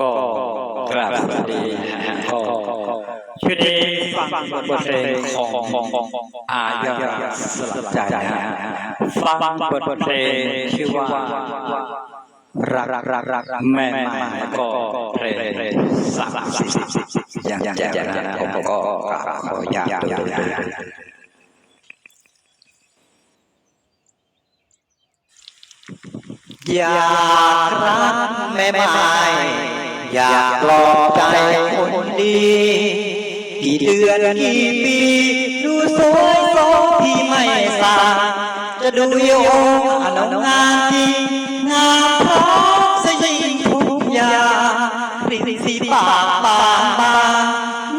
ก็กราบสวัสดีนะฮะก็ช่วงนี้ฟังบทเพลงของอายาสลับใจนะฮะฟังบทเพลงชื่อว่ารักรักรักรักแม่ไม้ก็เพลงสามสิบอย่างอย่างอย่างนะผมก็กราบขออยากอยากอยากอยากรักแม่ไม้ อยากปลอบใจคนดี กี่เดือนกี่ปี ดูสวยโสที่ไม่สาจะดูโยงอนงามจริงามพราะสยิ่งทุกอย่างปริสีปากบางบาง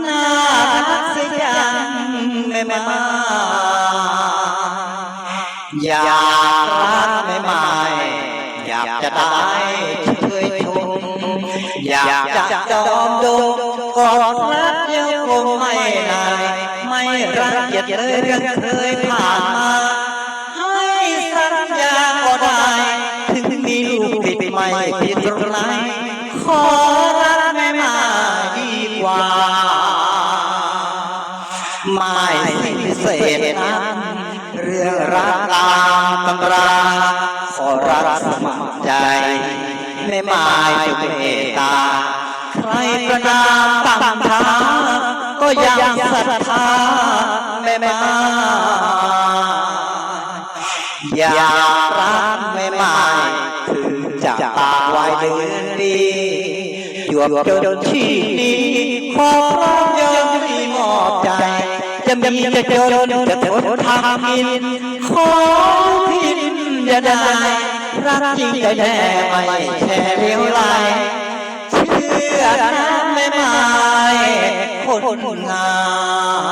น่ารักสยอย่างแม่ม้อยาก อยากจะจอมดงกอดรักยังคงไม่นายไม่รังเกียจเลยเรื่องเคยผ่านมา ให้สัญญาก็ได้ ถึงมีลูกติดไม่ผิดตรขอรักไม่มาดีกว่า ไม่สิ้นเศษนั้นเรื่องรักตามตำราขอรักสมัครใจ ไม่หมายจะเมตตา ใครประนามต่ำท้าก็ยังศรัทธาไม่มาอย่ารักไม่หมายถึงจะตาไว้เดือนดีหยวบจนชีพดีขอพร้อมยังมีมอบใจจะมีจะจนจะทนทำกินขอพินอย่าได้ รักจริงใจแน่ไม่แช่เลี้ยวไหลเชื่อนะไม่ไม่คนงาม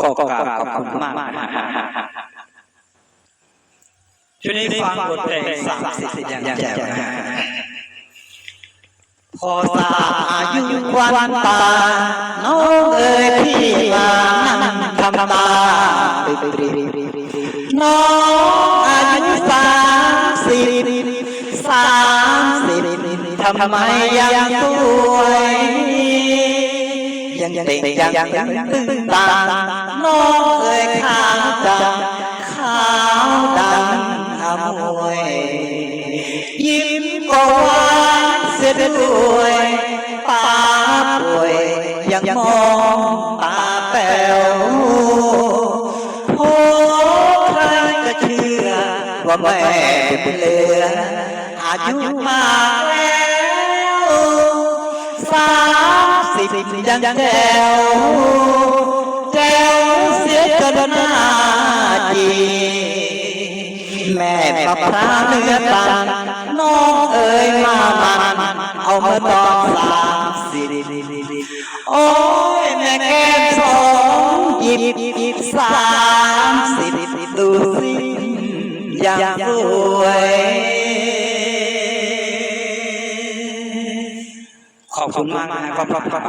ก็กราบขอบคุณมากนะฮะช่วงนี้ฟังบทเพลงสามสิบอย่างแจ๋วนะฮะพอสาอายุควันตาน้องเอ๋ยพี่มานั่งทำตา น้องอายุสามสิบสามสิบทำไมยังสวยยังเด็กยังยังตึงตาน้องเอ๋ยขาวจังขาวดังอมวยยิ้มก็หวานเสียด้วยตาป่วยยังมองตาแป๋ว ว่าแม่เหลืออายุมากแล้วสามสิบยังแจ๋วแจ๋วเสียจนหน้าจีแม่พระพระเนื้อตันน้องเอ๋ยมามันเอามาตอนสามสิบโอ้ยแม่แก้มสองยิบยิบสามสิบดูสิ อย่างรวย ขอบคุณมากนะครับพ่อพ่อไป